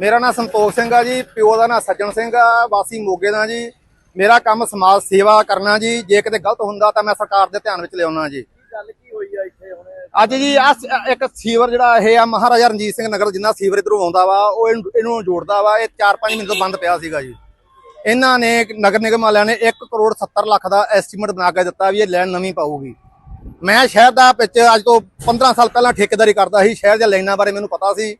ਮੇਰਾ ਨਾਮ ਸੰਤੋਖ ਸਿੰਘ ਆ ਜੀ ਪਿਓ ਦਾ ਨਾਮ ਸੱਜਣ ਸਿੰਘ ਆ ਵਾਸੀ ਮੋਗੇ ਦਾ ਜੀ। ਮੇਰਾ ਕੰਮ ਸਮਾਜ ਸੇਵਾ ਕਰਨਾ ਜੀ ਜੇ ਕਿਤੇ ਗਲਤ ਹੁੰਦਾ ਤਾਂ ਮੈਂ ਸਰਕਾਰ ਦੇ ਧਿਆਨ ਵਿੱਚ ਲਿਆਉਣਾ ਜੀ। ਗੱਲ ਕੀ ਹੋਈ ਆ ਇੱਥੇ ਹੁਣ? ਅੱਜ ਜੀ ਆ ਇੱਕ ਸੀਵਰ ਜਿਹੜਾ ਇਹ ਆ ਮਹਾਰਾਜਾ ਰਣਜੀਤ ਸਿੰਘ ਨਗਰ ਜਿੰਨਾ ਸੀਵਰ ਇਧਰੋਂ ਆਉਂਦਾ ਵਾ ਉਹ ਇਹਨੂੰ ਜੋੜਦਾ ਵਾ ਇਹ 4-5 ਮਹੀਨੇ ਤੋਂ ਬੰਦ ਪਿਆ ਸੀਗਾ ਜੀ। ਇਹਨਾਂ ਨੇ ਨਗਰ ਨਿਗਮ ਵਾਲਿਆਂ ਨੇ 1 ਕਰੋੜ 70 ਲੱਖ ਦਾ ਐਸਟੀਮੇਟ ਬਣਾ ਕੇ ਦਿੱਤਾ ਵੀ ਇਹ ਲੈਣ ਨਵੀਂ ਪਾਊਗੀ। ਮੈਂ ਸ਼ਹਿਰ ਦਾ ਵਿੱਚ ਅੱਜ ਤੋਂ 15 ਸਾਲ ਪਹਿਲਾਂ ਠੇਕੇਦਾਰੀ ਕਰਦਾ ਸੀ ਸ਼ਹਿਰ ਦੇ ਲਾਈਨਾਂ ਬਾਰੇ ਮੈਨੂੰ ਪਤਾ ਸੀ।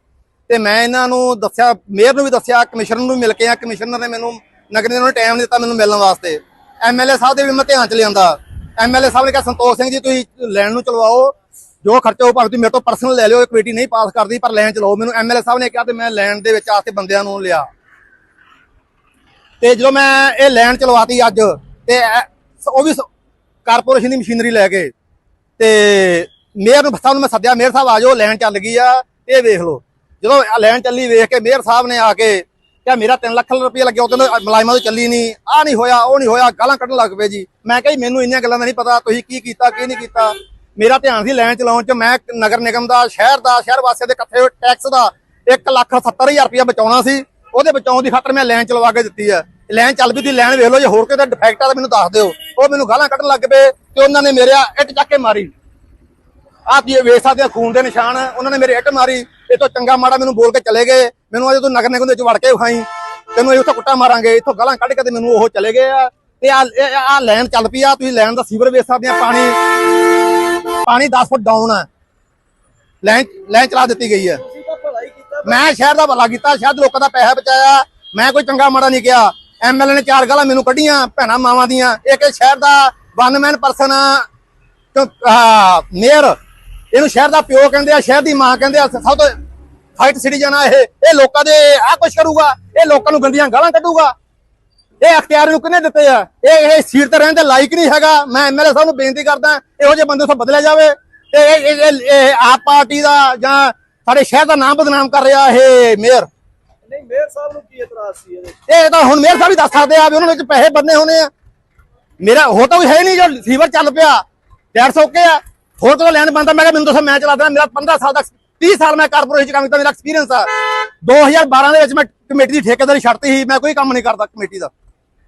ਤੇ ਮੈਂ ਇਹਨਾਂ ਨੂੰ ਦੱਸਿਆ, ਮੇਅਰ ਨੂੰ ਵੀ ਦੱਸਿਆ, ਕਮਿਸ਼ਨਰ ਨੂੰ ਵੀ ਮਿਲ ਕੇ ਆ ਕਮਿਸ਼ਨਰ ਨੇ ਮੈਨੂੰ ਨਗਰ ਨਿਗਮ ਨੇ ਟਾਈਮ ਨਹੀਂ ਦਿੱਤਾ ਮੈਨੂੰ ਮਿਲਣ ਵਾਸਤੇ। ਐਮਐਲਏ ਸਾਹਿਬ ਦੇ ਵੀ ਮੈਂ ਧਿਆਨ ਚ ਲਿਆਂਦਾ। ਐਮਐਲਏ ਸਾਹਿਬ ਨੇ ਕਿਹਾ, ਸੰਤੋਖ ਸਿੰਘ ਜੀ, ਤੁਸੀਂ ਲੈਣ ਨੂੰ ਚਲਵਾਓ। ਜੋ ਖਰਚਾ ਉਹ ਭਾਵੇਂ ਤੁਸੀਂ ਮੇਰੇ ਤੋਂ ਪਰਸਨਲ ਲੈ ਲਿਓ ਕਮੇਟੀ ਨਹੀਂ ਪਾਸ ਕਰਦੀ, ਪਰ ਲੈਣ ਚਲਾਓ। ਮੈਨੂੰ ਐਮਐਲਏ ਸਾਹਿਬ ਨੇ ਕਿਹਾ ਤੇ ਮੈਂ ਲੈਣ ਦੇ ਵਿੱਚ ਆ ਕੇ ਬੰਦਿਆਂ ਨੂੰ ਲਿਆ। ਤੇ ਜਦੋਂ ਮੈਂ ਇਹ ਲੈਣ ਚਲਵਾਤੀ ਅੱਜ, ਤੇ ਉਹ ਵੀ ਕਾਰਪੋਰੇਸ਼ਨ ਦੀ ਮਸ਼ੀਨਰੀ ਲੈ ਕੇ, ਤੇ ਮੇਅਰ ਨੂੰ ਸਾਹਿਬ ਨੂੰ ਮੈਂ ਸੱਦਿਆ, ਮੇਅਰ ਸਾਹਿਬ ਆ ਜਾਓ, ਲੈਣ ਚੱਲ ਗਈ ਆ, ਇਹ ਵੇਖ ਲਓ। ਜਦੋਂ ਆਹ ਲੈਣ ਚੱਲੀ ਵੇਖ ਕੇ ਮੇਅਰ ਸਾਹਿਬ ਨੇ ਆ ਕੇ ਕਿਹਾ, ਮੇਰਾ 3 ਲੱਖ ਰੁਪਏ ਲੱਗਿਆ। ਉਹ ਕਹਿੰਦੇ ਮੁਲਾਜ਼ਮਾਂ ਤੋਂ ਚੱਲੀ ਨਹੀਂ ਆ ਨਹੀਂ ਹੋਇਆ, ਉਹ ਨਹੀਂ ਹੋਇਆ, ਗਾਲਾਂ ਕੱਢਣ ਲੱਗ ਪਏ ਜੀ। ਮੈਂ ਕਹੀ ਮੈਨੂੰ ਇੰਨੀਆਂ ਗੱਲਾਂ ਦਾ ਨਹੀਂ ਪਤਾ, ਤੁਸੀਂ ਕੀ ਕੀਤਾ, ਕੀ ਨਹੀਂ ਕੀਤਾ? ਮੇਰਾ ਧਿਆਨ ਸੀ ਲੈਣ ਚਲਾਉਣ ਚ, ਮੈਂ ਨਗਰ ਨਿਗਮ ਦਾ, ਸ਼ਹਿਰ ਦਾ, ਸ਼ਹਿਰ ਵਾਸੀਆਂ ਦੇ ਇਕੱਠੇ ਹੋਏ ਟੈਕਸ ਦਾ 1 ਲੱਖ 70000 ਰੁਪਏ ਬਚਾਉਣਾ ਸੀ। ਉਹਦੇ ਬਚਾਉਣ ਦੀ ਖਾਤਰ ਮੈਂ ਲੈਣ ਚਲਵਾ ਕੇ ਦਿੱਤੀ ਹੈ। ਲੈਣ ਚੱਲ ਵੀ ਤੀ ਲੈਣ ਵੇਖ ਲਓ ਜੇ, ਹੋਰ ਕਿਤੇ ਡਿਫੈਕਟ ਆ ਤਾਂ ਮੈਨੂੰ ਦੱਸ ਦਿਓ। ਉਹ ਮੈਨੂੰ ਗਾਲਾਂ ਕੱਢਣ ਲੱਗ ਪਏ ਤੇ ਉਹਨਾਂ ਨੇ ਮੇਰੇ ਇੱਟ ਚੱਕ ਕੇ ਮਾਰੀ। ਆਹ ਤੁਸੀਂ ਵੇਖ ਸਕਦੇ ਆ, ਖੂਨ ਦੇ ਨਿਸ਼ਾਨ, ਉਹਨਾਂ ਨੇ ਮੇਰੇ ਇੱਟ ਮਾਰੀ। ਇਹ ਤੋਂ ਚੰਗਾ ਮਾੜਾ ਮੈਨੂੰ ਬੋਲ ਕੇ ਚਲੇ ਗਏ। ਮੈਨੂੰ ਅਜੇ ਤੂੰ ਨਗਰ ਨਿਗਮ ਦੇ ਵਿੱਚ ਵੜ ਕੇ ਵਿਖਾਈ। ਤੈਨੂੰ ਇਹ ਉੱਥੇ ਕੁੱਟਾ ਮਾਰਾਂਗੇ। ਇੱਥੋਂ ਗਾਲਾਂ ਕੱਢ ਕੇ ਤੇ ਮੈਨੂੰ ਉਹ ਚਲੇ ਗਏ ਆ। ਤੇ ਆ ਆ ਲੈਣ ਚੱਲ ਪਈ ਆ। ਤੁਸੀਂ ਲੈਣ ਦਾ ਸੀਵਰ ਵੇਖ ਸਕਦੇ ਆ। ਪਾਣੀ ਪਾਣੀ 10 ਫੁੱਟ ਡਾਊਨ ਆ। ਲੈਣ ਲੈਣ ਚਲਾ ਦਿੱਤੀ ਗਈ ਕੀਤਾ ਮੈਂ ਸ਼ਹਿਰ ਦਾ ਭਲਾ ਕੀਤਾ। ਸ਼ਾਇਦ ਲੋਕਾਂ ਦਾ ਪੈਸਾ ਬਚਾਇਆ। ਮੈਂ ਕੋਈ ਚੰਗਾ ਮਾੜਾ ਨਹੀਂ ਕਿਹਾ। ਐਮਐਲਏ ਨੇ ਚਾਰ ਗਾਲਾਂ ਮੈਨੂੰ ਕੱਢੀਆਂ ਭੈਣਾ ਮਾਵਾਂ ਦੀਆਂ। ਇੱਕ ਸ਼ਹਿਰ ਦਾ ਵਨ ਮੈਨ ਪਰਸਨ ਮੇਅਰ ਇਹਨੂੰ ਸ਼ਹਿਰ ਦਾ ਪਿਓ ਕਹਿੰਦੇ ਆ ਸ਼ਹਿਰ ਦੀ ਮਾਂ ਕਹਿੰਦੇ ਆ ਸਭ ਤੋਂ ਫਾਈਟ ਸਿਟੀਜ਼ਨ ਆ ਇਹ। ਇਹ ਲੋਕਾਂ ਦੇ ਆ ਕੁਛ ਕਰੂਗਾ ਇਹ ਲੋਕਾਂ ਨੂੰ ਗੰਦੀਆਂ ਗਾਲਾਂ ਕੱਢੂਗਾ। ਇਹ ਅਖਤਿਆਰ ਨੂੰ ਕਿਹਨੇ ਦਿੱਤੇ ਆ? ਇਹ ਇਹ ਸੀਟ ਤੇ ਰਹਿਣ ਦੇ ਲਾਇਕ ਨਹੀਂ ਹੈਗਾ। ਮੈਂ ਐਮਐਲਏ ਸਾਹਿਬ ਨੂੰ ਬੇਨਤੀ ਕਰਦਾ ਇਹੋ ਜਿਹੇ ਬੰਦੇ ਤੋਂ ਬਦਲਿਆ ਜਾਵੇ। ਤੇ ਇਹ ਇਹ- ਆਪ ਪਾਰਟੀ ਦਾ ਜਾਂ ਸਾਡੇ ਸ਼ਹਿਰ ਦਾ ਨਾਮ ਬਦਨਾਮ ਕਰ ਰਿਹਾ ਇਹ ਮੇਅਰ। ਨਹੀਂ ਮੇਅਰ ਸਾਹਿਬ ਨੂੰ ਕੀ ਇਤਰਾਜ਼ ਸੀ ਇਹ ਤਾਂ ਹੁਣ ਮੇਅਰ ਸਾਹਿਬ ਹੀ ਦੱਸ ਸਕਦੇ ਆ ਵੀ ਉਹਨਾਂ ਵਿੱਚ ਪੈਸੇ ਬੰਨੇ ਹੋਣੇ ਆ। ਮੇਰਾ ਹੋ ਤਾਂ ਹੈ ਨਹੀਂ ਜੋ ਫੀਵਰ ਚੱਲ ਪਿਆ। 150 ਓਕੇ ਆ। ਹੋਰ ਤੋਂ ਲੈਣ ਬੰਦਾ ਮੈਂ ਕਿਹਾ ਮੈਨੂੰ ਦੱਸੋ ਮੈਂ ਚਲਾਦਾ ਮੇਰਾ 15 ਸਾਲ ਦਾ 30 ਸਾਲ ਮੈਂ ਕਾਰਪੋਰੇਸ਼ਨ ਚ ਕੰਮ ਕੀਤਾ ਮੇਰਾ ਐਕਸਪੀਰੀਅੰਸ ਆ। 2012 ਦੇ ਵਿੱਚ ਮੈਂ ਕਮੇਟੀ ਦੀ ਠੇਕੇਦਾਰੀ ਛੱਡਤੀ ਸੀ ਮੈਂ ਕੋਈ ਕੰਮ ਨਹੀਂ ਕਰਦਾ ਕਮੇਟੀ ਦਾ।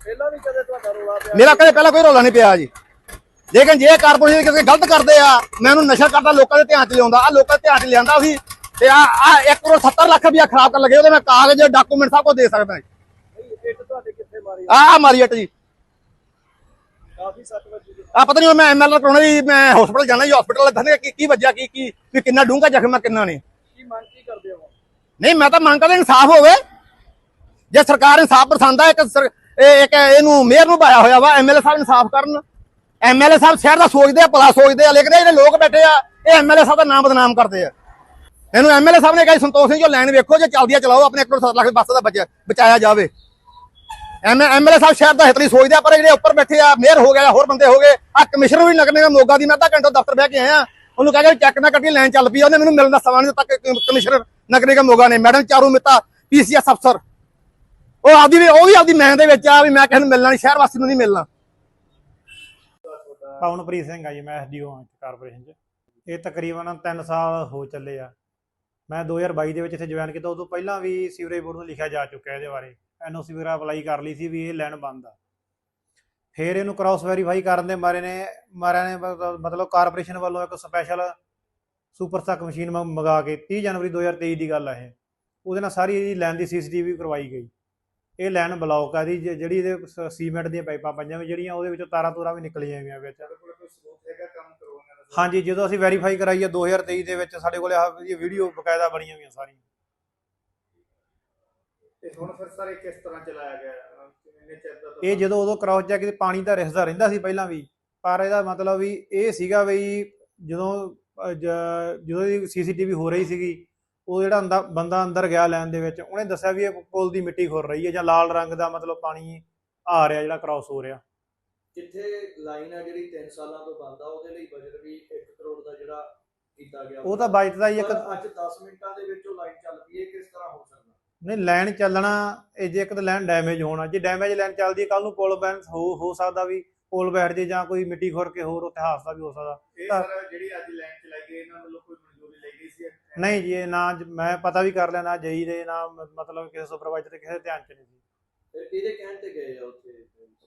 ਪਹਿਲਾਂ ਵੀ ਕਦੇ ਤੁਹਾਡਾ ਰੋਲਾ ਪਿਆ? ਮੇਰਾ ਕਦੇ ਪਹਿਲਾਂ ਕੋਈ ਰੌਲਾ ਨਹੀਂ ਪਿਆ ਜੀ। ਲੇਕਿਨ ਜੇ ਕਾਰਪੋਰੇਸ਼ਨ ਕਿਸੇ ਗਲਤ ਕਰਦੇ ਆ ਮੈਂ ਉਹਨੂੰ ਨਸ਼ਾ ਕਰਦਾ ਲੋਕਾਂ ਦੇ ਧਿਆਨ ਚ ਲਿਆਉਂਦਾ ਆ ਲੋਕਾਂ ਦੇ ਧਿਆਨ ਚ ਲਿਆਂਦਾ ਸੀ ਤੇ ਆ ਆ 1 ਕਰੋੜ 70 ਲੱਖ ਰੁਪਇਆ ਖਰਾਬ ਕਰਨ ਲੱਗੇ ਉਹਦੇ ਮੈਂ ਕਾਗਜ਼ ਡਾਕੂਮੈਂਟ ਸਭ ਕੁਝ ਦੇ ਸਕਦਾ ਜੀ। ਮਾਰੀ? ਆ ਵੱਜੀ ਜੀ। ਆ ਪਤਾ ਨਹੀਂ ਮੈਂ ਐਮਐਲਆਰ ਕਰਾਉਣਾ ਜੀ ਮੈਂ ਹਸਪੀਟਲ ਜਾਣਾ ਜੀ ਹਸਪੀਟਲ ਦੱਸਣਗੇ ਕੀ ਕੀ ਵੱਜਿਆ ਕੀ ਕੀ ਵੀ ਕਿੰਨਾ ਡੂੰਘਾ ਜ਼ਖਮ ਆ ਕਿੰਨਾ ਨਹੀਂ। ਕੀ ਮੰਗ ਕੀ ਕਰਦੇ ਹੋ? ਨਹੀਂ ਮੈਂ ਤਾਂ ਮੰਗ ਕਰਦਾ ਇਨਸਾਫ ਹੋਵੇ। ਜੇ ਸਰਕਾਰ ਇਨਸਾਫ ਪਸੰਦ ਆ ਇੱਕ ਇੱਕ ਇਹਨੂੰ ਮੇਅਰ ਨੂੰ ਪਾਇਆ ਹੋਇਆ ਵਾ ਐਮਐਲਏ ਸਾਹਿਬ ਇਨਸਾਫ ਕਰਨ। ਐਮਐਲਏ ਸਾਹਿਬ ਸ਼ਹਿਰ ਦਾ ਸੋਚਦੇ ਆ ਭਲਾ ਸੋਚਦੇ ਆ ਲੇਕਿਨ ਜਿਹੜੇ ਲੋਕ ਬੈਠੇ ਆ ਇਹ ਐਮਐਲਏ ਸਾਹਿਬ ਦਾ ਨਾਮ ਬਦਨਾਮ ਕਰਦੇ ਆ। ਇਹਨੂੰ ਐਮਐਲਏ ਸਾਹਿਬ ਨੇ ਕਿਹਾ ਸੰਤੋਖ ਸਿੰਘ ਜੋ ਲਾਈਨ ਵੇਖੋ ਜੇ ਚੱਲਦੀ ਆ ਚਲਾਓ ਆਪਣੇ 1 ਕਰੋੜ 7 ਲੱਖ ਬੱਸ ਦਾ ਬਚਾਇਆ ਜਾਵੇ। ਐਮਐਲਏ ਸਾਹਿਬ ਸ਼ਹਿਰ ਦਾ ਹਿਤਰੀ ਸੋਚਦੇ ਪਰ ਜਿਹੜੇ ਉੱਪਰ ਬੈਠੇ ਆ ਮੇਅਰ ਹੋ ਗਿਆ ਹੋਰ ਬੰਦੇ ਹੋ ਗਏ ਆ ਕਮਿਸ਼ਨਰ ਵੀ ਨਗਰ ਨਿਗਮ ਮੋਗਾ ਦੀ। ਮੈਂ ਅੱਧਾ ਘੰਟਾ ਦਫ਼ਤਰ ਬਹਿ ਕੇ ਆਇਆ, ਉਹਨੂੰ ਕਹਿ ਕੇ ਨਾ ਕੱਢੀ ਲਾਈਨ ਚੱਲ ਪਈ ਉਹਨੇ ਮੈਨੂੰ ਮਿਲਣ ਦਾ ਸਵਾਲ ਨਹੀਂ ਦਿੱਤਾ ਕਮਿਸ਼ਨਰ ਨਗਰ ਨਿਗਮ ਮੋਗਾ ਨੇ। ਮੈਡਮ ਚਾਰੂ ਮਿੱਤਾ ਪੀਸੀਐਸ ਅਫਸਰ ਉਹ ਆਪਦੀ ਵੀ ਉਹ ਵੀ ਆਪਦੀ ਮੈਂ ਦੇ ਵਿੱਚ ਆ, ਵੀ ਮੈਂ ਕਿਸੇ ਨੂੰ ਮਿਲਣਾ ਨਹੀਂ, ਸ਼ਹਿਰ ਵਾਸੀ ਨੂੰ ਨਹੀਂ ਮਿਲਣਾ। ਪਵਨਪ੍ਰੀਤ ਸਿੰਘ ਆ ਜੀ, ਮੈਂ ਐਸਡੀਓ ਹਾਂ ਕਾਰਪੋਰੇਸ਼ਨ 'ਚ। ਇਹ ਤਕਰੀਬਨ 3 ਸਾਲ ਹੋ ਚੱਲੇ ਆ। ਮੈਂ 2022 ਦੇ ਵਿੱਚ ਇੱਥੇ ਜੁਆਇਨ ਕੀਤਾ, ਉਦੋਂ ਪਹਿਲਾਂ ਵੀ ਸੀਵਰੇਜ ਬੋਰਡ ਨੂੰ ਲਿਖਿਆ ਜਾ ਚੁੱਕਿਆ ਇਹਦੇ ਬਾਰੇ। ਐਨਓਸੀ ਵਗੈਰਾ ਅਪਲਾਈ ਕਰ ਲਈ ਸੀ ਵੀ ਇਹ ਲੈਣ ਬੰਦ ਆ। ਫਿਰ ਇਹਨੂੰ ਕ੍ਰਾਸ ਵੈਰੀਫਾਈ ਕਰਨ ਦੇ ਮਾਰੇ ਨੇ ਮਾਰਿਆਂ ਨੇ ਮਤਲਬ- ਕਾਰਪੋਰੇਸ਼ਨ ਵੱਲੋਂ ਇੱਕ ਸਪੈਸ਼ਲ ਸੁਪਰ ਸਟਾਕ ਮਸ਼ੀਨ ਮੰਗਾ ਕੇ 30 ਜਨਵਰੀ 2023 ਦੀ ਗੱਲ ਆ ਇਹ। ਉਹਦੇ ਨਾਲ ਸਾਰੀ ਇਹਦੀ ਲੈਣ ਦੀ ਸੀਸੀਟੀਵੀ ਕਰਵਾਈ ਗਈ। ਇਹ ਲਾਈਨ ਬਲੌਕ ਆ ਦੀ ਜਿਹੜੀ ਇਹਦੇ ਸੀਮੈਂਟ ਦੀਆਂ ਪਾਈਪਾਂ ਪਈਆਂ ਵੀ ਜਿਹੜੀਆਂ ਉਹਦੇ ਵਿੱਚੋਂ ਤਾਰਾਂ ਤੂਰਾਂ ਵੀ ਨਿਕਲੀਆਂ ਹੋਈਆਂ ਵਿੱਚ। ਹਾਂਜੀ ਜਦੋਂ ਅਸੀਂ ਵੈਰੀਫਾਈ ਕਰਾਈ ਆ 2023 ਦੇ ਵਿੱਚ ਸਾਡੇ ਕੋਲੇ ਇਹ ਵੀਡੀਓ ਬਕਾਇਦਾ ਬਣੀਆਂ ਹੋਈਆਂ ਸਾਰੀਆਂ। ਤੇ ਹੁਣ ਫਿਰ ਸਾਰੇ ਕਿਸ ਤਰ੍ਹਾਂ ਚਲਾਇਆ ਗਿਆ? ਅਹ ਕਿੰਨੇ ਚਿਰ ਦਾ ਇਹ ਜਦੋਂ ਉਦੋਂ ਕ੍ਰਾਸ ਚੈੱਕ ਪਾਣੀ ਦਾ ਰਿਸਦਾ ਰਹਿੰਦਾ ਸੀ ਪਹਿਲਾਂ ਵੀ। ਪਰ ਇਹਦਾ ਮਤਲਬ ਵੀ ਇਹ ਸੀਗਾ ਵੀ ਜਦੋਂ ਅਹ, ਜ- ਜਦੋਂ ਇਹ ਸੀਸੀਟੀਵੀ ਹੋ ਰਹੀ ਸੀਗੀ ਉਹ ਜਿਹੜਾ ਅੰਦਾ ਬੰਦਾ ਅੰਦਰ ਗਿਆ ਲੈਣ ਦੇ ਵਿੱਚ ਉਹਨੇ ਦੱਸਿਆ ਵੀ ਇਹ ਪੁਲ ਦੀ ਮਿੱਟੀ ਖੁਰ ਰਹੀ ਹੈ ਜਾਂ ਲਾਲ ਰੰਗ ਦਾ ਮਤਲਬ ਪਾਣੀ ਆ ਰਿਹਾ ਜਿਹੜਾ ਕ੍ਰਾਸ ਹੋ ਰਿਹਾ। ਜਿੱਥੇ ਲਾਈਨ ਆ ਜਿਹੜੀ 3 ਸਾਲਾਂ ਤੋਂ ਬੰਦ ਆ ਉਹਦੇ ਲਈ ਬਜਟ ਵੀ 1 ਕਰੋੜ ਦਾ ਜਿਹੜਾ ਕੀਤਾ ਗਿਆ ਉਹ ਤਾਂ ਬਜਟ ਦਾ ਹੀ ਇੱਕ ਅੱਜ 10 ਮਿੰਟਾਂ ਦੇ ਵਿੱਚ ਉਹ ਲਾਈਨ ਚੱਲ ਪਈ ਇਹ ਕਿਸ ਤਰ੍ਹਾਂ ਹੋ ਸਕਦਾ? ਨਹੀਂ ਲਾਈਨ ਚੱਲਣਾ ਇਹ ਜੇ ਇੱਕ ਤਾਂ ਲਾਈਨ ਡੈਮੇਜ ਹੋਣਾ। ਜੇ ਡੈਮੇਜ ਲਾਈਨ ਚੱਲਦੀ ਕੱਲ ਨੂੰ ਪੁਲ ਬੈਲੈਂਸ ਹੋ ਹੋ ਸਕਦਾ ਵੀ ਪੁਲ ਬੈਠ ਜੇ ਜਾਂ ਕੋਈ ਮਿੱਟੀ ਖੁਰ ਕੇ ਹੋਰ ਉੱਥੇ ਹਾਦਸਾ ਵੀ ਹੋ ਸਕਦਾ। ਇਹ ਤਾਂ- ਸਰ ਜਿਹੜੀ ਅੱਜ ਲਾਈਨ ਚਲਾਈ ਗਈ ਇਹਨਾਂ ਵੱਲੋਂ ਕੋਈ ਮਨਜ਼ੂਰੀ ਲਈ ਗਈ ਸੀ? ਨਹੀਂ ਜੀ ਇਹ ਨਾ ਮੈਂ ਪਤਾ ਵੀ ਕਰ ਲਿਆ ਨਾ ਜਈ ਦੇ ਨਾ ਮਤਲਬ ਕਿਸੇ ਸੁਪਰਵਾਈਜ਼ਰ ਦੇ ਕਿਸੇ ਦੇ ਧਿਆਨ ਚ ਨਹੀਂ ਸੀ। ਫਿਰ ਇਹਦੇ ਕਹਿਣ ਤੇ ਗਏ ਆ ਉੱਥੇ?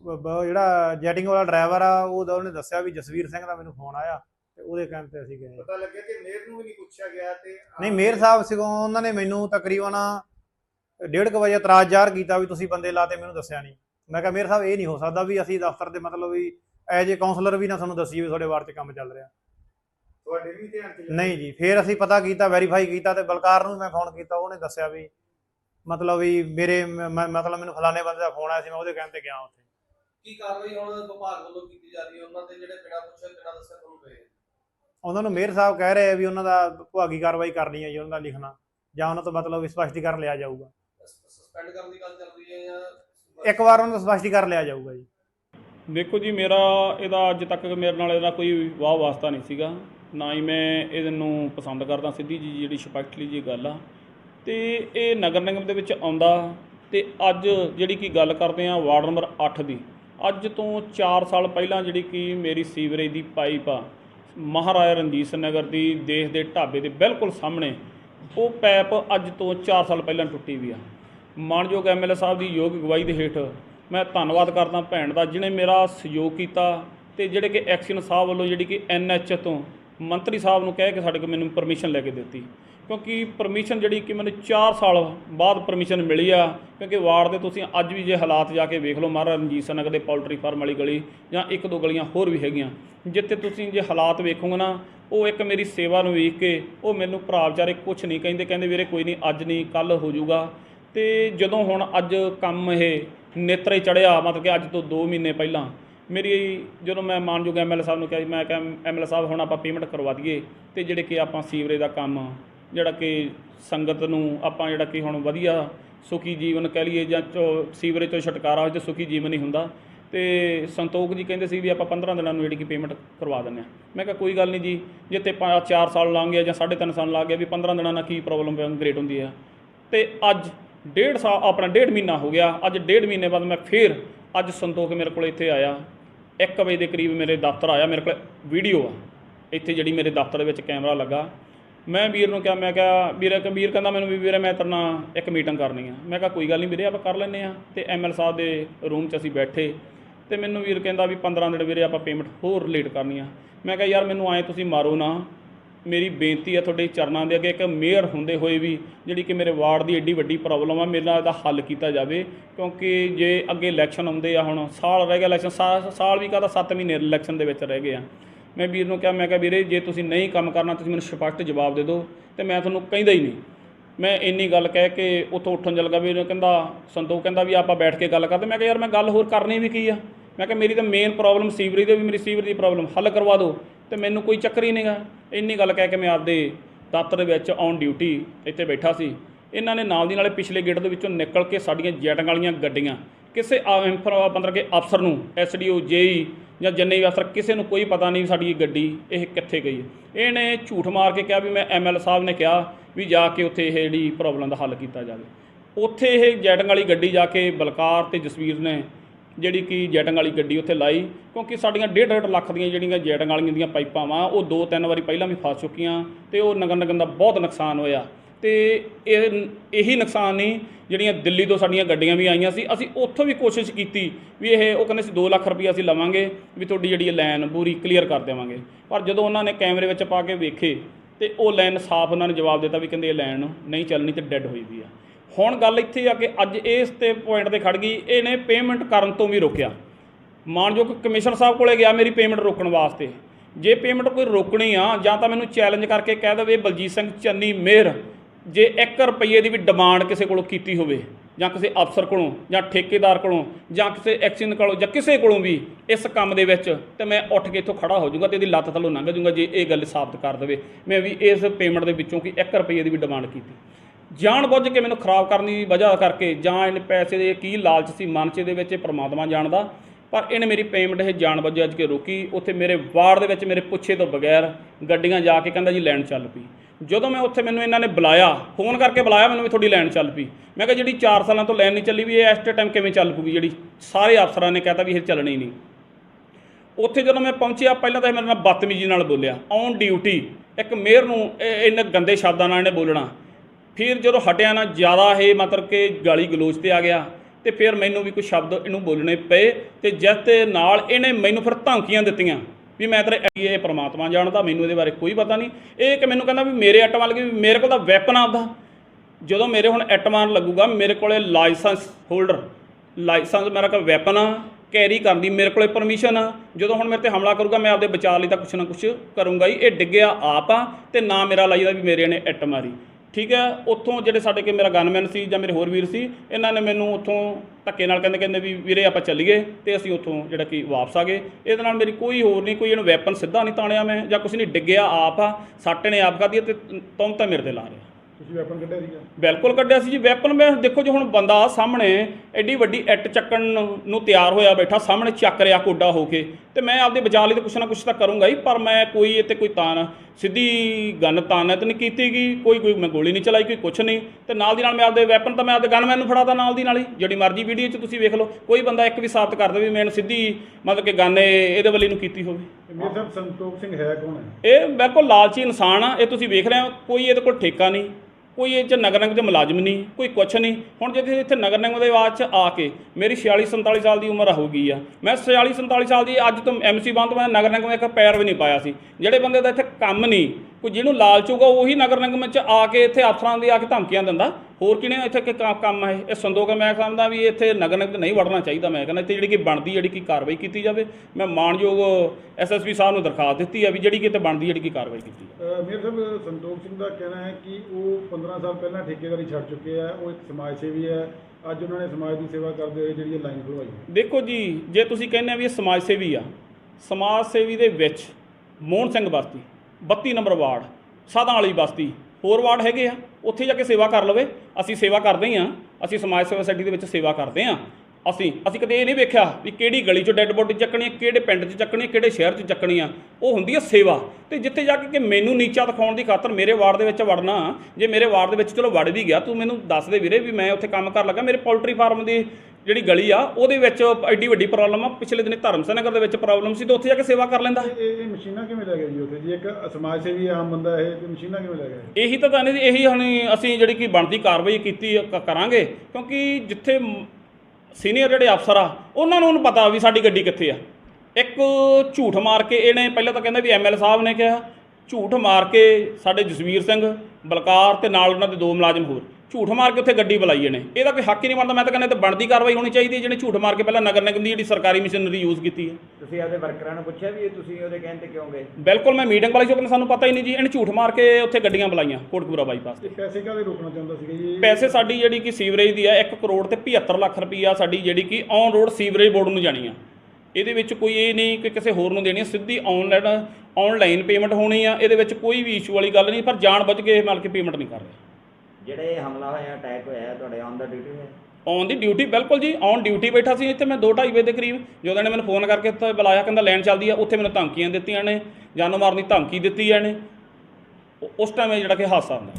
ਬ- ਬ- ਉਹ ਜਿਹੜਾ ਜੈਟਿੰਗ ਵਾਲਾ ਡਰਾਈਵਰ ਆ ਉਹ ਉਹਨੇ ਦੱਸਿਆ ਵੀ ਜਸਵੀਰ ਸਿੰਘ ਦਾ ਮੈਨੂੰ ਫੋਨ ਆਇਆ ਤੇ ਉਹਦੇ ਕਹਿਣ ਤੇ ਅਸੀਂ ਗਏ। ਪਤਾ ਲੱਗਿਆ ਕਿ ਮੇਰ ਨੂੰ ਵੀ ਨਹੀਂ ਪੁੱਛਿਆ ਗਿਆ ਤੇ ਨਹੀਂ ਮੇਰ ਸਾਹਿਬ ਸੀਗੋ ਉਹਨਾਂ ਨੇ ਮੈਨੂੰ ਤਕਰੀਬਨ ਡੇਢ ਕੁ ਵਜੇ ਇਤਰਾਜ਼ ਜ਼ਾਹਰ ਕੀਤਾ ਵੀ ਤੁਸੀਂ ਬੰਦੇ ਲਾਤੇ ਮੈਨੂੰ ਦੱਸਿਆ ਨਹੀਂ। ਮੈਂ ਕਿਹਾ ਮੇਰ ਸਾਹਿਬ ਇਹ ਨਹੀਂ ਹੋ ਸਕਦਾ ਵੀ ਅਸੀਂ ਦਫ਼ਤਰ ਦੇ ਮਤਲਬ ਵੀ ਐਜ ਏ ਕਾਉਂਸਲਰ ਵੀ ਨਾ ਤੁਹਾਨੂੰ ਦੱਸੀਏ ਵੀ ਤੁਹਾਡੇ ਵਾਰਡ 'ਚ ਕੰਮ ਚੱਲ ਰਿਹਾ। ਤੁਹਾਡੇ ਵੀ ਧਿਆਨ ਚ? ਨਹੀਂ ਜੀ ਫਿਰ ਅਸੀਂ ਪਤਾ ਕੀਤਾ ਵੈਰੀਫਾਈ ਕੀਤਾ ਤੇ ਬਲਕਾਰ ਨੂੰ ਮੈਂ ਫੋਨ ਕੀਤਾ ਉਹਨੇ ਦੱਸਿਆ ਵੀ ਮਤਲਬ ਵੀ ਮੇਰੇ ਮਤਲਬ ਮੈਨੂੰ ਫਲਾਣੇ ਬੰਦੇ ਦਾ ਫੋਨ ਆਇਆ ਸੀ ਮੈਂ ਉਹਦੇ ਕਹਿਣ ਤੇ ਗਿਆ ਉੱਥੇ। ਕੀ ਕਾਰਵਾਈ ਹੁਣ ਵਿਭਾਗ ਵੱਲੋਂ ਕੀਤੀ ਜਾ ਰਹੀ ਹੈ? ਉਹਨਾਂ ਤੇ ਜਿਹੜੇ ਬਿਨਾਂ ਪੁੱਛੇ ਬਿਨਾਂ ਦੱਸੇ ਤੁਹਾਨੂੰ ਗਏ ਉਹਨਾਂ ਨੂੰ ਮੇਅਰ ਸਾਹਿਬ ਕਹਿ ਰਹੇ ਆ ਵੀ ਉਹਨਾਂ ਦਾ ਵਿਭਾਗੀ ਕਾਰਵਾਈ ਕਰਨੀ ਹੈ ਜੀ ਉਹਨਾਂ ਦਾ ਲਿਖਣਾ। ਜਾਂ ਉਹਨਾਂ ਤੋਂ ਮਤਲਬ ਸਪਸ਼ਟੀਕਰਨ ਲਿਆ ਜਾਊਗਾ। ਸਸਪੈਂਡ ਕਰਨ ਦੀ ਗੱਲ ਚੱਲ ਰਹੀ ਹੈ ਜਾਂ ਇੱਕ ਵਾਰ ਉਹਨਾਂ ਤੋਂ ਸਪਸ਼ਟੀਕਰਨ ਲਿਆ ਜਾਊਗਾ ਜੀ। ਦੇਖੋ ਜੀ ਮੇਰਾ ਇਹਦਾ ਅੱਜ ਤੱਕ ਮੇਰੇ ਨਾਲ ਇਹਦਾ ਕੋਈ ਵਾਹ ਵਾਸਤਾ ਨਹੀਂ ਸੀਗਾ। ਨਾ ਹੀ ਮੈਂ ਇਹਨੂੰ ਪਸੰਦ ਕਰਦਾ ਸਿੱਧੀ ਜੀ ਜਿਹੜੀ ਸਪਸ਼ਟਲੀ ਜੀ ਗੱਲ ਆ। ਤੇ ਇਹ ਨਗਰ ਨਿਗਮ ਦੇ ਵਿੱਚ ਆਉਂਦਾ ਤੇ ਅੱਜ ਜਿਹੜੀ ਕੀ ਗੱਲ ਕਰਦੇ ਆ ਵਾਰਡ ਨੰਬਰ 8 ਦੀ। ਅੱਜ ਤੋਂ 4 ਸਾਲ ਪਹਿਲਾਂ ਜਿਹੜੀ ਕਿ ਮੇਰੀ ਸੀਵਰੇਜ ਦੀ ਪਾਈਪ ਆ ਮਹਾਰਾਜਾ ਰਣਜੀਤ ਸਿੰਘ ਨਗਰ ਦੀ ਦੇਸ਼ ਦੇ ਢਾਬੇ ਦੇ ਬਿਲਕੁਲ ਸਾਹਮਣੇ ਉਹ ਪਾਈਪ ਅੱਜ ਤੋਂ 4 ਸਾਲ ਪਹਿਲਾਂ ਟੁੱਟੀ ਵੀ ਆ। ਮਾਨਯੋਗ ਐਮਐਲਏ ਸਾਹਿਬ ਦੀ ਯੋਗ ਅਗਵਾਈ ਦੇ ਹੇਠ ਮੈਂ ਧੰਨਵਾਦ ਕਰਦਾ ਭੈਣ ਦਾ, ਜਿਹਨੇ ਮੇਰਾ ਸਹਿਯੋਗ ਕੀਤਾ ਤੇ ਜਿਹੜੇ ਕਿ ਐਕਸ਼ਨ ਸਾਹਿਬ ਵੱਲੋਂ ਜਿਹੜੀ ਕਿ ਐਨਐਚ ਤੋਂ ਮੰਤਰੀ ਸਾਹਿਬ ਨੂੰ ਕਹਿ ਕੇ ਸਾਡੇ ਕੋਲ ਮੈਨੂੰ ਪਰਮਿਸ਼ਨ ਲੈ ਕੇ ਦਿੱਤੀ। ਕਿਉਂਕਿ ਪਰਮਿਸ਼ਨ ਜਿਹੜੀ ਕਿ ਮੈਨੂੰ 4 ਸਾਲ ਬਾਅਦ ਪਰਮਿਸ਼ਨ ਮਿਲੀ ਆ, ਕਿਉਂਕਿ ਵਾਰਡ ਦੇ ਤੁਸੀਂ ਅੱਜ ਵੀ ਜੇ ਹਾਲਾਤ ਜਾ ਕੇ ਵੇਖ ਲਓ, ਮਹਾਰਾਜ ਰਣਜੀਤ ਸਿੰਘ ਨਗਰ ਦੇ ਪੋਲਟਰੀ ਫਾਰਮ ਵਾਲੀ ਗਲੀ ਜਾਂ ਇੱਕ ਦੋ ਗਲੀਆਂ ਹੋਰ ਵੀ ਹੈਗੀਆਂ, ਜਿੱਥੇ ਤੁਸੀਂ ਜੇ ਹਾਲਾਤ ਵੇਖੋਗੇ ਨਾ, ਉਹ ਇੱਕ ਮੇਰੀ ਸੇਵਾ ਨੂੰ ਵੇਖ ਕੇ ਉਹ ਮੈਨੂੰ ਭਰਾ ਵਿਚਾਰੇ ਕੁਝ ਨਹੀਂ ਕਹਿੰਦੇ ਕਹਿੰਦੇ ਵੀਰੇ ਕੋਈ ਨਹੀਂ, ਅੱਜ ਨਹੀਂ ਕੱਲ ਹੋ ਜਾਊਗਾ। ਤੇ ਜਦੋਂ ਹੁਣ ਅੱਜ ਕੰਮ ਇਹ ਨੇਤਰੇ ਚੜਿਆ, ਮਤਲਬ ਕਿ ਅੱਜ ਤੋਂ 2 ਮਹੀਨੇ ਪਹਿਲਾਂ, ਮੇਰੀ ਜਦੋਂ ਮੈਂ ਮਾਨਯੋਗ ਐਮਐਲਏ ਸਾਹਿਬ ਨੂੰ ਕਿਹਾ ਜੀ, ਮੈਂ ਕਿਹਾ ਐਮਐਲਏ ਸਾਹਿਬ ਹੁਣ ਆਪਾਂ ਪੇਮੈਂਟ ਕਰਵਾ ਦਈਏ, ਤੇ ਜਿਹੜੇ ਕਿ ਆਪਾਂ ਸੀਵਰੇਜ ਦਾ ਕੰਮ, ਜਿਹੜਾ ਕਿ ਸੰਗਤ ਨੂੰ ਆਪਾਂ ਜਿਹੜਾ ਕਿ ਹੁਣ ਵਧੀਆ ਸੁਖੀ ਜੀਵਨ ਕਹਿ ਲਈਏ ਜਾਂ ਚੋ- ਸੀਵਰੇਜ ਤੋਂ ਛੁਟਕਾਰਾ ਹੋ ਤੇ ਸੁਖੀ ਜੀਵਨ ਹੀ ਹੁੰਦਾ। ਤੇ ਸੰਤੋਖ ਜੀ ਕਹਿੰਦੇ ਸੀ ਵੀ ਆਪਾਂ 15 ਦਿਨਾਂ ਨੂੰ ਜਿਹੜੀ ਕਿ ਪੇਮੈਂਟ ਕਰਵਾ ਦਿੰਦੇ ਆ ਮੈਂ ਕਿਹਾ ਕੋਈ ਗੱਲ ਨਹੀਂ ਜੀ ਜਿੱਤੇ 4 ਸਾਲ ਲੰਘ ਗਿਆ ਜਾਂ 3.5 ਸਾਲ ਲੱਗ ਗਿਆ ਵੀ 15 ਦਿਨਾਂ ਨਾਲ ਕੀ ਪ੍ਰੋਬਲਮ ਗ੍ਰੇਟ ਹੁੰਦੀ ਆ। ਤੇ ਅੱਜ ਡੇਢ ਸਾਲ, ਆਪਣਾ ਡੇਢ ਮਹੀਨਾ ਹੋ ਗਿਆ। ਅੱਜ ਡੇਢ ਮਹੀਨੇ ਬਾਅਦ ਮੈਂ ਫੇਰ ਅੱਜ ਸੰਤੋਖ ਮੇਰੇ ਕੋਲ ਇੱਥੇ ਆਇਆ। 1 ਵਜੇ ਦੇ ਕਰੀਬ ਮੇਰੇ ਦਫ਼ਤਰ ਆਇਆ, ਮੇਰੇ ਕੋਲ ਵੀਡੀਓ ਆ। ਇੱਥੇ ਜਿਹੜੀ ਮੇਰੇ ਦਫ਼ਤਰ ਦੇ ਵਿੱਚ ਕੈਮਰਾ ਲੱਗਾ। ਮੈਂ ਵੀਰ ਨੂੰ ਕਿਹਾ, ਮੈਂ ਕਿਹਾ, ਵੀਰ ਵੀਰ ਕਹਿੰਦਾ ਮੈਨੂੰ ਵੀ ਵੀਰੇ ਮੈਂ ਤੇਰੇ ਨਾਲ ਇੱਕ ਮੀਟਿੰਗ ਕਰਨੀ ਆ। ਮੈਂ ਕਿਹਾ, ਕੋਈ ਗੱਲ ਨਹੀਂ ਵੀਰੇ, ਆਪਾਂ ਕਰ ਲੈਂਦੇ ਆ। ਤੇ ਐਮਐਲ ਸਾਹਿਬ ਦੇ ਰੂਮ 'ਚ ਅਸੀਂ ਬੈਠੇ। ਤੇ ਮੈਨੂੰ ਵੀਰ ਕਹਿੰਦਾ ਵੀ 15 ਦਿਨ ਵੀਰੇ ਆਪਾਂ ਪੇਮੈਂਟ ਹੋਰ ਲੇਟ ਕਰਨੀ ਆ। ਮੈਂ ਕਿਹਾ, ਯਾਰ ਮੈਨੂੰ ਐਂ ਤੁਸੀਂ ਮਾਰੋ ਨਾ। ਮੇਰੀ ਬੇਨਤੀ ਆ ਤੁਹਾਡੇ ਚਰਨਾਂ ਦੇ ਅੱਗੇ ਇੱਕ ਮੇਅਰ ਹੁੰਦੇ ਹੋਏ ਵੀ ਜਿਹੜੀ ਕਿ ਮੇਰੇ ਵਾਰਡ ਦੀ ਐਡੀ ਵੱਡੀ ਪ੍ਰੋਬਲਮ ਆ, ਮੇਰੇ ਨਾਲ ਇਹਦਾ ਹੱਲ ਕੀਤਾ ਜਾਵੇ। ਕਿਉਂਕਿ ਜੇ ਅੱਗੇ ਇਲੈਕਸ਼ਨ ਆਉਂਦੇ ਆ ਹੁਣ, ਸਾਲ ਰਹਿ ਗਿਆ ਇਲੈਕਸ਼ਨ ਸਾਲ ਵੀ ਕਾਹਦਾ 7 ਮਹੀਨੇ ਇਲੈਕਸ਼ਨ ਦੇ ਵਿੱਚ ਰਹਿ ਗਏ ਆ। ਮੈਂ ਵੀਰ ਨੂੰ ਕਿਹਾ, ਮੈਂ ਕਿਹਾ, ਵੀਰੇ, ਜੇ ਤੁਸੀਂ ਨਹੀਂ ਕੰਮ ਕਰਨਾ, ਤੁਸੀਂ ਮੈਨੂੰ ਸਪਸ਼ਟ ਜਵਾਬ ਦੇ ਦਿਓ ਤੇ ਮੈਂ ਤੁਹਾਨੂੰ ਕਹਿੰਦਾ ਹੀ ਨਹੀਂ। ਮੈਂ ਇੰਨੀ ਗੱਲ ਕਹਿ ਕੇ ਉੱਥੋਂ ਉੱਠਣ ਚੱਲ ਗਿਆ ਵੀ ਕਹਿੰਦਾ, ਸੰਤੋਖ ਕਹਿੰਦਾ ਵੀ ਆਪਾਂ ਬੈਠ ਕੇ ਗੱਲ ਕਰਦੇ। ਮੈਂ ਕਿਹਾ, ਯਾਰ, ਮੈਂ ਗੱਲ ਹੋਰ ਕਰਨੀ ਵੀ ਕੀ ਆ? ਮੈਂ ਕਿਹਾ, ਮੇਰੀ ਤਾਂ ਮੇਨ ਪ੍ਰੋਬਲਮ ਸੀਵਰੇਜ ਦੀ ਵੀ ਮੇਰੀ ਸੀਵਰੇਜ ਦੀ ਪ੍ਰੋਬਲਮ ਹੱਲ ਕਰਵਾ ਦਿਓ। ਤੇ ਮੈਨੂੰ ਕੋਈ ਚੱਕਰ ਹੀ ਨਹੀਂਗਾ ਇੰਨੀ ਗੱਲ ਕਹਿ ਕੇ ਮੈਂ ਆਪਦੇ ਦਫ਼ਤਰ ਵਿੱਚ ਔਨ ਡਿਊਟੀ ਇੱਥੇ ਬੈਠਾ ਸੀ। ਇਹਨਾਂ ਨੇ ਨਾਲ ਦੀ ਨਾਲੇ ਪਿਛਲੇ ਗੇਟ ਦੇ ਵਿੱਚੋਂ ਨਿਕਲ ਕੇ ਸਾਡੀਆਂ ਜੈਟਿੰਗ ਵਾਲੀਆਂ ਗੱਡੀਆਂ, ਕਿਸੇ ਮਤਲਬ ਕਿ ਅਫਸਰ ਨੂੰ ਐਸਡੀਓ ਜੇਈ ਜਾਂ ਜੰਨੇ ਅਫਸਰ, ਕਿਸੇ ਨੂੰ ਕੋਈ ਪਤਾ ਨਹੀਂ ਵੀ ਸਾਡੀ ਗੱਡੀ ਇਹ ਕਿੱਥੇ ਗਈ। ਇਹਨੇ ਝੂਠ ਮਾਰ ਕੇ ਕਿਹਾ ਵੀ ਮੈਂ ਐਮਐਲ ਸਾਹਿਬ ਨੇ ਕਿਹਾ ਵੀ ਜਾ ਕੇ ਉੱਥੇ ਇਹ ਜਿਹੜੀ ਪ੍ਰੋਬਲਮ ਦਾ ਹੱਲ ਕੀਤਾ ਜਾਵੇ। ਉੱਥੇ ਇਹ ਜੈਟਿੰਗ ਵਾਲੀ ਗੱਡੀ ਜਾ ਕੇ ਬਲਕਾਰ ਤੇ ਜਸਵੀਰ ਨੇ ਜਿਹੜੀ ਕਿ ਜੈਟਿੰਗ ਵਾਲੀ ਗੱਡੀ ਉੱਥੇ ਲਾਈ, ਕਿਉਂਕਿ ਸਾਡੀਆਂ 1.5 ਲੱਖ ਦੀਆਂ ਜਿਹੜੀਆਂ ਜੈਟਿੰਗ ਵਾਲੀਆਂ ਦੀਆਂ ਪਾਈਪਾਂ ਵਾ, ਉਹ ਦੋ ਤਿੰਨ ਵਾਰੀ ਪਹਿਲਾਂ ਵੀ ਫਸ ਚੁੱਕੀਆਂ ਤੇ ਉਹ ਨਗਰ ਨਿਗਮ ਦਾ ਬਹੁਤ ਨੁਕਸਾਨ ਹੋਇਆ। ਤੇ ਇਹ ਇਹੀ ਨੁਕਸਾਨ ਨਹੀਂ, ਜਿਹੜੀਆਂ ਦਿੱਲੀ ਤੋਂ ਸਾਡੀਆਂ ਗੱਡੀਆਂ ਵੀ ਆਈਆਂ ਸੀ, ਅਸੀਂ ਉੱਥੋਂ ਵੀ ਕੋਸ਼ਿਸ਼ ਕੀਤੀ ਵੀ ਇਹ ਉਹ ਕਹਿੰਦੇ ਸੀ 2 ਲੱਖ ਰੁਪਏ ਅਸੀਂ ਲਵਾਂਗੇ, ਵੀ ਤੁਹਾਡੀ ਜਿਹੜੀ ਇਹ ਲਾਈਨ ਪੂਰੀ ਕਲੀਅਰ ਕਰ ਦੇਵਾਂਗੇ। ਪਰ ਜਦੋਂ ਉਹਨਾਂ ਨੇ ਕੈਮਰੇ ਵਿੱਚ ਪਾ ਕੇ ਵੇਖੇ ਤੇ ਉਹ ਲਾਈਨ ਸਾਫ਼ ਉਹਨਾਂ ਨੇ ਜਵਾਬ ਦਿੱਤਾ ਵੀ ਕਹਿੰਦੇ ਇਹ ਲਾਈਨ ਨਹੀਂ ਚੱਲਣੀ ਤੇ ਡੈੱਡ ਹੋਈ ਵੀ ਆ। ਹੁਣ ਗੱਲ ਇੱਥੇ ਆ ਕਿ ਅੱਜ ਇਸ ਤੇ ਪੁਆਇੰਟ ਤੇ ਖੜ ਗਈ, ਇਹਨੇ ਪੇਮੈਂਟ ਕਰਨ ਤੋਂ ਵੀ ਰੋਕਿਆ। ਮਾਨਯੋਗ ਕਮਿਸ਼ਨਰ ਸਾਹਿਬ ਕੋਲੇ ਗਿਆ ਮੇਰੀ ਪੇਮੈਂਟ ਰੋਕਣ ਵਾਸਤੇ। ਜੇ ਪੇਮੈਂਟ ਕੋਈ ਰੋਕਣੀ ਆ, ਜਾਂ ਤਾਂ ਮੈਨੂੰ ਚੈਲੰਜ ਕਰਕੇ ਕਹਿ ਦੇਵੇ ਬਲਜੀਤ ਸਿੰਘ ਚੰਨੀ ਮਿਹਰ ਜੇ 1 ਰੁਪਏ ਦੀ ਵੀ ਡਿਮਾਂਡ ਕਿਸੇ ਕੋਲੋਂ ਕੀਤੀ ਹੋਵੇ, ਜਾਂ ਕਿਸੇ ਅਫਸਰ ਕੋਲੋਂ, ਜਾਂ ਠੇਕੇਦਾਰ ਕੋਲੋਂ, ਜਾਂ ਕਿਸੇ ਐਕਸ਼ਨ ਕੋਲੋਂ, ਜਾਂ ਕਿਸੇ ਕੋਲੋਂ ਵੀ ਇਸ ਕੰਮ ਦੇ ਵਿੱਚ, ਤੇ ਮੈਂ ਉੱਠ ਕੇ ਇੱਥੋਂ ਖੜਾ ਹੋ ਜਾਊਂਗਾ ਤੇ ਇਹਦੀ ਲੱਤ ਥੱਲੋਂ ਲੰਘ ਜਾਊਂਗਾ ਜੇ ਇਹ ਗੱਲ ਸਾਬਤ ਕਰ ਦੇਵੇ। ਮੈਂ ਵੀ ਇਸ ਪੇਮੈਂਟ ਦੇ ਵਿੱਚੋਂ ਕਿ 1 ਰੁਪਏ ਦੀ ਵੀ ਡਿਮਾਂਡ ਕੀਤੀ। ਜਾਣ ਬੁੱਝ ਕੇ ਮੈਨੂੰ ਖਰਾਬ ਕਰਨ ਦੀ ਵਜ੍ਹਾ ਕਰਕੇ ਜਾਂ ਇਹਨੇ ਪੈਸੇ ਦੇ ਕੀ ਲਾਲਚ ਸੀ, ਮਨ 'ਚ ਦੇ ਵਿੱਚ ਇਹ ਪ੍ਰਮਾਤਮਾ ਜਾਣਦਾ, ਪਰ ਇਹਨੇ ਮੇਰੀ ਪੇਮੈਂਟ ਇਹ ਜਾਣ ਬੁੱਝ ਅੱਜ ਕੇ ਰੋਕੀ। ਉੱਥੇ ਮੇਰੇ ਵਾਰਡ ਦੇ ਵਿੱਚ ਮੇਰੇ ਪੁੱਛੇ ਤੋਂ ਬਗੈਰ ਗੱਡੀਆਂ ਜਾ ਕੇ ਕਹਿੰਦਾ ਜੀ ਲੈਣ ਚੱਲ ਪਈ। ਜਦੋਂ ਮੈਂ ਉੱਥੇ ਮੈਨੂੰ ਇਹਨਾਂ ਨੇ ਬੁਲਾਇਆ, ਫੋਨ ਕਰਕੇ ਬੁਲਾਇਆ, ਮੈਨੂੰ ਵੀ ਤੁਹਾਡੀ ਲੈਣ ਚੱਲ ਪਈ। ਮੈਂ ਕਿਹਾ ਜਿਹੜੀ 4 ਸਾਲਾਂ ਤੋਂ ਲੈਣ ਨਹੀਂ ਚੱਲੀ ਵੀ ਇਹ ਇਸ ਟਾਈਮ ਕਿਵੇਂ ਚੱਲ ਪੂਗੀ ਜਿਹੜੀ ਸਾਰੇ ਅਫਸਰਾਂ ਨੇ ਕਹਿਤਾ ਵੀ ਇਹ ਚੱਲਣੀ ਨਹੀਂ। ਉੱਥੇ ਜਦੋਂ ਮੈਂ ਪਹੁੰਚਿਆ, ਪਹਿਲਾਂ ਤਾਂ ਇਹ ਮੇਰੇ ਨਾਲ ਬਦਤਮੀਜ਼ੀ ਨਾਲ ਬੋਲਿਆ ਔਨ ਡਿਊਟੀ ਇੱਕ ਮੇਅਰ ਨੂੰ ਇਹ- ਇੰਨੇ ਗੰਦੇ ਸ਼ਬਦਾਂ ਨਾਲ ਇਹਨੇ ਬੋਲਣਾ। ਫਿਰ ਜਦੋਂ ਹਟਿਆ ਨਾ, ਜ਼ਿਆਦਾ ਇਹ ਮਤਲਬ ਕਿ ਗਾਲੀ ਗਲੋਚ ਤੇ ਆ ਗਿਆ ਤੇ ਫਿਰ ਮੈਨੂੰ ਵੀ ਕੁਝ ਸ਼ਬਦ ਇਹਨੂੰ ਬੋਲਣੇ ਪਏ ਤੇ ਜਿਸ ਦੇ ਨਾਲ ਇਹਨੇ ਮੈਨੂੰ ਫਿਰ ਧਮਕੀਆਂ ਦਿੱਤੀਆਂ ਵੀ ਮੈਂ ਤੇਰੇ ਇਹ ਪ੍ਰਮਾਤਮਾ ਜਾਣਦਾ, ਮੈਨੂੰ ਇਹਦੇ ਬਾਰੇ ਕੋਈ ਪਤਾ ਨਹੀਂ। ਇਹ ਕਿ ਮੈਨੂੰ ਕਹਿੰਦਾ ਵੀ ਮੇਰੇ ਅੱਟ ਲੱਗੇ ਵੀ ਮੇਰੇ ਕੋਲ ਤਾਂ ਵੈਪਨ ਆਪਦਾ। ਜਦੋਂ ਮੇਰੇ ਹੁਣ ਐਟ ਮਾਰਨ ਲੱਗੂਗਾ, ਮੇਰੇ ਕੋਲੇ ਲਾਇਸੈਂਸ ਹੋਲਡਰ ਲਾਇਸੈਂਸ ਮੇਰਾ ਕੋਲ ਵੈਪਨ ਆ ਕੈਰੀ ਕਰਨ ਦੀ ਮੇਰੇ ਕੋਲੇ ਪਰਮਿਸ਼ਨ ਆ। ਜਦੋਂ ਹੁਣ ਮੇਰੇ ਤੇ ਹਮਲਾ ਕਰੂਗਾ, ਮੈਂ ਆਪਦੇ ਬਚਾਅ ਲਈ ਤਾਂ ਕੁਛ ਨਾ ਕੁਛ ਕਰੂੰਗਾ ਹੀ। ਇਹ ਡਿੱਗਿਆ ਆਪ ਆ ਤੇ ਨਾ ਮੇਰਾ ਲਾਈਦਾ ਵੀ ਮੇਰੇ ਨੇ ਐਟ ਮਾਰੀ। ਠੀਕ ਹੈ ਉੱਥੋਂ ਜਿਹੜੇ ਸਾਡੇ ਕੇ ਮੇਰਾ ਗਨਮੈਨ ਸੀ ਜਾਂ ਮੇਰੇ ਹੋਰ ਵੀਰ ਸੀ ਇਹਨਾਂ ਨੇ ਮੈਨੂੰ ਉੱਥੋਂ ਧੱਕੇ ਨਾਲ ਕਹਿੰਦੇ ਕਹਿੰਦੇ ਵੀ ਵੀਰੇ ਆਪਾਂ ਚੱਲੀਏ ਤੇ ਅਸੀਂ ਉੱਥੋਂ ਜਿਹੜਾ ਕਿ ਵਾਪਸ ਆ ਗਏ। ਇਹਦੇ ਨਾਲ ਮੇਰੀ ਕੋਈ ਹੋਰ ਨਹੀਂ ਕੋਈ ਇਹਨੂੰ ਵੈਪਨ ਸਿੱਧਾ ਨਹੀਂ ਤਾਣਿਆ ਮੈਂ ਜਾਂ ਕੁਛ ਨਹੀਂ ਡਿੱਗਿਆ ਆਪ ਆ ਸੱਟ ਨੇ ਆਪ ਆ ਤੇ ਤੁਮ ਤਾਂ ਮੇਰੇ ਤੇ ਲਾ ਰਿਹਾ ਤੁਸੀਂ ਵੈਪਨ ਕੱਢਿਆ ਸੀਗਾ? ਬਿਲਕੁਲ ਕੱਢਿਆ ਸੀ ਜੀ ਵੈਪਨ ਮੈਂ ਦੇਖੋ ਜੀ ਹੁਣ ਬੰਦਾ ਸਾਹਮਣੇ ਐਡੀ ਵੱਡੀ ਐਟ ਚੱਕਣ ਨੂੰ ਤਿਆਰ ਹੋਇਆ ਬੈਠਾ ਸਾਹਮਣੇ ਚੱਕ ਰਿਹਾ ਕੋਡਾ ਹੋ ਕੇ ਤੇ ਮੈਂ ਆਪਦੇ ਬਚਾਅ ਲਈ ਤਾਂ ਕੁਛ ਨਾ ਕੁਛ ਤਾਂ ਕਰੂੰਗਾ ਹੀ ਪਰ ਮੈਂ ਕੋਈ ਇੱਥੇ ਕੋਈ ਤਾਨ ਸਿੱਧੀ ਗਨ ਤਾਨਤ ਨਹੀਂ ਕੀਤੀ ਗਈ ਕੋਈ ਕੋਈ ਮੈਂ ਗੋਲੀ ਨਹੀਂ ਚਲਾਈ ਕੋਈ ਕੁਛ ਨਹੀਂ। ਤੇ ਨਾਲ ਦੀ ਨਾਲ ਮੈਂ ਆਪਦੇ ਵੈਪਨ ਤਾਂ ਮੈਂ ਆਪਦੇ ਗਨਮੈਨ ਨੂੰ ਫੜਾਤਾ ਨਾਲ ਦੀ ਨਾਲ ਹੀ ਜਿਹੜੀ ਮਰਜ਼ੀ ਵੀਡੀਓ 'ਚ ਤੁਸੀਂ ਵੇਖ ਲਓ। ਕੋਈ ਬੰਦਾ ਇੱਕ ਵੀ ਸਾਬਤ ਕਰ ਦੇਵੇ ਮੈਨੂੰ ਸਿੱਧੀ ਮਤਲਬ ਕਿ ਗਨ ਇਹ- ਇਹਦੇ ਵੱਲੀ ਨੂੰ ਕੀਤੀ ਹੋਵੇ। ਮੇਰੇ ਸਾਹਿਬ ਸੰਤੋਖ ਸਿੰਘ ਹੈ ਕੌਣ ਹੈ? ਇਹ ਬਿਲਕੁਲ ਲਾਲਚੀ ਇਨਸਾਨ ਆ ਇਹ ਤੁਸੀਂ ਵੇਖ ਰਹੇ ਹੋ ਕੋਈ ਇਹਦੇ ਕੋਲ ਠੇਕਾ ਨਹੀਂ। ਕੋਈ ਇਹ ਚ ਨਗਰ ਨਿਗਮ ਦੇ ਮੁਲਾਜ਼ਮ ਨਹੀਂ, ਕੋਈ ਕੁਛ ਨਹੀਂ। ਹੁਣ ਜੇ ਤੁਸੀਂ ਇੱਥੇ ਨਗਰ ਨਿਗਮ ਦੇ ਆਵਾਜ਼ 'ਚ ਆ ਕੇ ਮੇਰੀ 46 47 ਸਾਲ ਦੀ ਉਮਰ ਹੋਊਗੀ ਆ। ਮੈਂ 46 47 ਸਾਲ ਦੀ ਅੱਜ ਤੋਂ ਐਮਸੀ ਬੰਦ ਤੋਂ ਮੈਂ ਨਗਰ ਨਿਗਮ ਇੱਕ ਪੈਰ ਵੀ ਨਹੀਂ ਪਾਇਆ ਸੀ। ਜਿਹੜੇ ਬੰਦੇ ਦਾ ਇੱਥੇ ਕੰਮ ਨਹੀਂ, ਕੋਈ ਜਿਹਨੂੰ ਲਾਲਚ ਹੋਊਗਾ, ਉਹੀ ਨਗਰ ਨਿਗਮ 'ਚ ਆ ਕੇ ਇੱਥੇ ਅਫਸਰਾਂ ਦੀ ਆ ਕੇ ਧਮਕੀਆਂ ਦਿੰਦਾ। ਹੋਰ ਕਿਹਨੇ ਇੱਥੇ ਕਿ ਕੰਮ ਹੈ? ਇਹ ਸੰਦੋਖ ਮੈਂ ਸਮਝਦਾ ਵੀ ਇੱਥੇ ਨਗਰ ਨਿਗਮ 'ਚ ਨਹੀਂ ਵੜਨਾ ਚਾਹੀਦਾ। ਮੈਂ ਕਹਿੰਦਾ ਇੱਥੇ ਜਿਹੜੀ ਕਿ ਬਣਦੀ ਜਿਹੜੀ ਕਿ ਕਾਰਵਾਈ ਕੀਤੀ ਜਾਵੇ ਮੈਂ ਮਾਨਯੋਗ ਐਸਐਸਪੀ ਸਾਹਿਬ ਨੂੰ ਦਰਖਾਸਤ ਦਿੱਤੀ ਆ ਵੀ ਜਿਹੜੀ ਕਿ ਇੱਥੇ ਬਣਦੀ ਜਿਹੜੀ ਕਿ ਕਾਰਵਾਈ ਕੀਤੀ ਮੇਰੇ ਸਾਹਿਬ ਸੰਤੋਖ ਸਿੰਘ ਦਾ ਕਹਿਣਾ ਹੈ ਕਿ ਉਹ 15 ਸਾਲ ਪਹਿਲਾਂ ਠੇਕੇਦਾਰੀ ਛੱਡ ਚੁੱਕੇ ਆ। ਉਹ ਇੱਕ ਸਮਾਜ ਸੇਵੀ ਹੈ। ਅੱਜ ਉਹਨਾਂ ਨੇ ਸਮਾਜ ਦੀ ਸੇਵਾ ਕਰਦੇ ਹੋਏ ਜਿਹੜੀ ਲਾਈਨ ਖੁਲਵਾਈ ਹੈ। ਦੇਖੋ ਜੀ ਜੇ ਤੁਸੀਂ ਕਹਿੰਦੇ ਆ ਵੀ ਇਹ ਸਮਾਜ ਸੇਵੀ ਆ ਸਮਾਜ ਸੇਵੀ ਦੇ ਵਿੱਚ ਮੋਹਨ ਸਿੰਘ ਬਸਤੀ 32 ਨੰਬਰ ਵਾਰਡ ਸਾਧਾਂ ਵਾਲੀ ਬਸਤੀ ਹੋਰ ਵਾਰਡ ਹੈਗੇ ਆ, ਉੱਥੇ ਜਾ ਕੇ ਸੇਵਾ ਕਰ ਲਵੇ। ਅਸੀਂ ਸੇਵਾ ਕਰਦੇ ਹੀ ਆ, ਅਸੀਂ ਸਮਾਜ ਸੇਵਾ ਸੋਸਾਇਟੀ ਦੇ ਵਿੱਚ ਸੇਵਾ ਕਰਦੇ ਆ। ਅਸੀਂ ਅਸੀਂ ਕਦੇ ਇਹ ਨਹੀਂ ਵੇਖਿਆ ਵੀ ਕਿਹੜੀ ਗਲੀ 'ਚੋਂ ਡੈੱਡ ਬੋਡੀ ਚੱਕਣੀ ਹੈ ਕਿਹੜੇ ਪਿੰਡ 'ਚ ਚੱਕਣੀ ਹੈ ਕਿਹੜੇ ਸ਼ਹਿਰ 'ਚ ਚੱਕਣੀ ਆ। ਉਹ ਹੁੰਦੀ ਹੈ ਸੇਵਾ। ਤੇ ਜਿੱਥੇ ਜਾ ਕੇ ਕਿ ਮੈਨੂੰ ਨੀਚਾ ਦਿਖਾਉਣ ਦੀ ਖਾਤਰ ਮੇਰੇ ਵਾਰਡ ਦੇ ਵਿੱਚ ਵੜਨਾ, ਜੇ ਮੇਰੇ ਵਾਰਡ ਦੇ ਵਿੱਚ ਚਲੋ ਵੜ ਵੀ ਗਿਆ, ਤੂੰ ਮੈਨੂੰ ਦੱਸ ਦੇ ਵੀਰੇ ਵੀ ਮੈਂ ਉੱਥੇ ਕੰਮ ਕਰਨ ਲੱਗਾ। ਮੇਰੇ ਪੋਲਟਰੀ ਫਾਰਮ ਦੀ ਜਿਹੜੀ ਗਲੀ ਆ ਉਹਦੇ ਵਿੱਚ ਐਡੀ ਵੱਡੀ ਪ੍ਰੋਬਲਮ ਆ। ਪਿਛਲੇ ਦਿਨੀ ਧਰਮਸਰ ਨਗਰ ਦੇ ਵਿੱਚ ਪ੍ਰੋਬਲਮ ਸੀ ਤੇ ਉੱਥੇ ਜਾ ਕੇ ਸੇਵਾ ਕਰ ਲੈਂਦਾ। ਇਹ ਇਹ ਮਸ਼ੀਨਾਂ ਕਿਵੇਂ ਲੈ ਗਏ ਜੀ ਉੱਥੇ? ਜੀ ਇੱਕ ਸਮਾਜ ਸੇਵੀ ਆਮ ਬੰਦਾ ਇਹ ਤੇ ਮਸ਼ੀਨਾਂ ਕਿਵੇਂ ਲੈ ਗਏ? ਇਹੀ ਤਾਂ ਕਹਿੰਦੇ ਇਹੀ ਹੁਣ ਅਸੀਂ ਜਿਹੜੀ ਕਿ ਬਣਦੀ ਕਾਰਵਾਈ ਕੀਤੀ ਕਰਾਂਗੇ। ਕਿਉਂਕਿ ਜਿੱਥੇ ਸੀਨੀਅਰ ਜਿਹੜੇ ਅਫਸਰ ਆ ਉਹਨਾਂ ਨੂੰ ਪਤਾ ਵੀ ਸਾਡੀ ਗੱਡੀ ਕਿੱਥੇ ਆ। ਇੱਕ ਝੂਠ ਮਾਰ ਕੇ ਇਹਨੇ ਪਹਿਲਾਂ ਤਾਂ ਕਹਿੰਦਾ ਵੀ ਐਮਐਲ ਸਾਹਿਬ ਨੇ ਕਿਹਾ ਝੂਠ ਮਾਰ ਕੇ ਸਾਡੇ ਜਸਵੀਰ ਸਿੰਘ ਬਲਕਾਰ ਤੇ ਨਾਲ ਉਹਨਾਂ ਦੇ ਦੋ ਮੁਲਾਜ਼ਮ ਹੋਰ। ਝੂਠ ਮਾਰ ਕੇ ਉੱਥੇ ਗੱਡੀ ਬੁਲਾਈ ਇਹਨੇ। ਇਹਦਾ ਕੋਈ ਹੱਕ ਹੀ ਨਹੀਂ ਬਣਦਾ। ਮੈਂ ਤਾਂ ਕਹਿੰਦਾ ਤੇ ਬਣਦੀ ਕਾਰਵਾਈ ਹੋਣੀ ਚਾਹੀਦੀ ਹੈ ਜਿਹਨੇ ਝੂਠ ਮਾਰ ਕੇ ਪਹਿਲਾਂ ਨਗਰ ਨਿਗਮ ਦੀ ਜਿਹੜੀ ਸਰਕਾਰੀ ਮਸ਼ੀਨਰੀ ਯੂਜ਼ ਕੀਤੀ ਹੈ। ਤੁਸੀਂ ਆਪਦੇ ਵਰਕਰਾਂ ਨੂੰ ਪੁੱਛਿਆ ਵੀ ਇਹ ਤੁਸੀਂ ਉਹਦੇ ਕਹਿਣ ਤੇ ਕਿਉਂ ਗਏ? ਬਿਲਕੁਲ ਮੈਂ ਮੀਟਿੰਗ ਵਾਲੀ ਚੁੱਕਣ ਸਾਨੂੰ ਪਤਾ ਹੀ ਨਹੀਂ ਜੀ ਇਹਨੇ ਝੂਠ ਮਾਰ ਕੇ ਉੱਥੇ ਗੱਡੀਆਂ ਬੁਲਾਈਆਂ ਕੋਟਕਪੂਰਾ ਬਾਈਪਾਸ ਤੇ। ਪੈਸੇ ਕਾਹਦੇ ਰੋਕਣਾ ਚਾਹੁੰਦਾ ਸੀਗਾ ਜੀ? ਪੈਸੇ ਸਾਡੀ ਜਿਹੜੀ ਕਿ ਸੀਵਰੇਜ ਦੀ ਆ 1 ਕਰੋੜ ਤੇ 75 ਲੱਖ ਰੁਪਈਆ ਸਾਡੀ ਜਿਹੜੀ ਕਿ ਔਨ ਰੋਡ ਸੀਵਰੇਜ ਬੋਰਡ ਨੂੰ ਜਾਣੀ ਆ। ਇਹਦੇ ਵਿੱਚ ਕੋਈ ਇਹ ਨਹੀਂ ਕਿ ਕਿਸੇ ਹੋਰ ਨੂੰ ਦੇਣੀ ਸਿੱਧੀ ਆਨਲਾਈਨ ਆਨਲਾਈਨ ਪੇਮੈਂਟ ਹੋਣੀ ਆ। ਇਹਦੇ ਵਿੱਚ ਕੋਈ ਵੀ ਇਸ਼ੂ ਵਾਲੀ ਗੱਲ ਨਹੀਂ ਪਰ ਜਾਣ ਬੁੱਝ ਕੇ ਇਹ ਮਤਲਬ ਕਿ ਪੇਮੈਂਟ ਨਹੀਂ ਕਰ ਰਿਹਾ। ਜਿਹੜੇ ਹਮਲਾ ਹੋਇਆ ਅਟੈਕ ਹੋਇਆ, ਤੁਹਾਡੇ ਔਨ ਦਾ ਡਿਊਟੀ ਹੈ? ਔਨ ਦੀ ਡਿਊਟੀ ਬਿਲਕੁਲ ਜੀ ਔਨ ਡਿਊਟੀ ਬੈਠਾ ਸੀ ਇੱਥੇ ਮੈਂ 2:30 ਵਜੇ ਦੇ ਕਰੀਬ। ਜਦੋਂ ਇਹਨੇ ਮੈਨੂੰ ਫੋਨ ਕਰਕੇ ਉੱਥੇ ਬੁਲਾਇਆ, ਕਹਿੰਦਾ ਲੈਣ ਚੱਲਦੀ ਆ, ਉੱਥੇ ਮੈਨੂੰ ਧਮਕੀਆਂ ਦਿੱਤੀਆਂ ਨੇ ਜਾਨੋਂ ਮਾਰਨ ਦੀ ਧਮਕੀ ਦਿੱਤੀ ਇਹਨੇ। ਉਸ ਟਾਈਮ ਇਹ ਜਿਹੜਾ ਕਿ ਹਾਦਸਾ ਹੁੰਦਾ।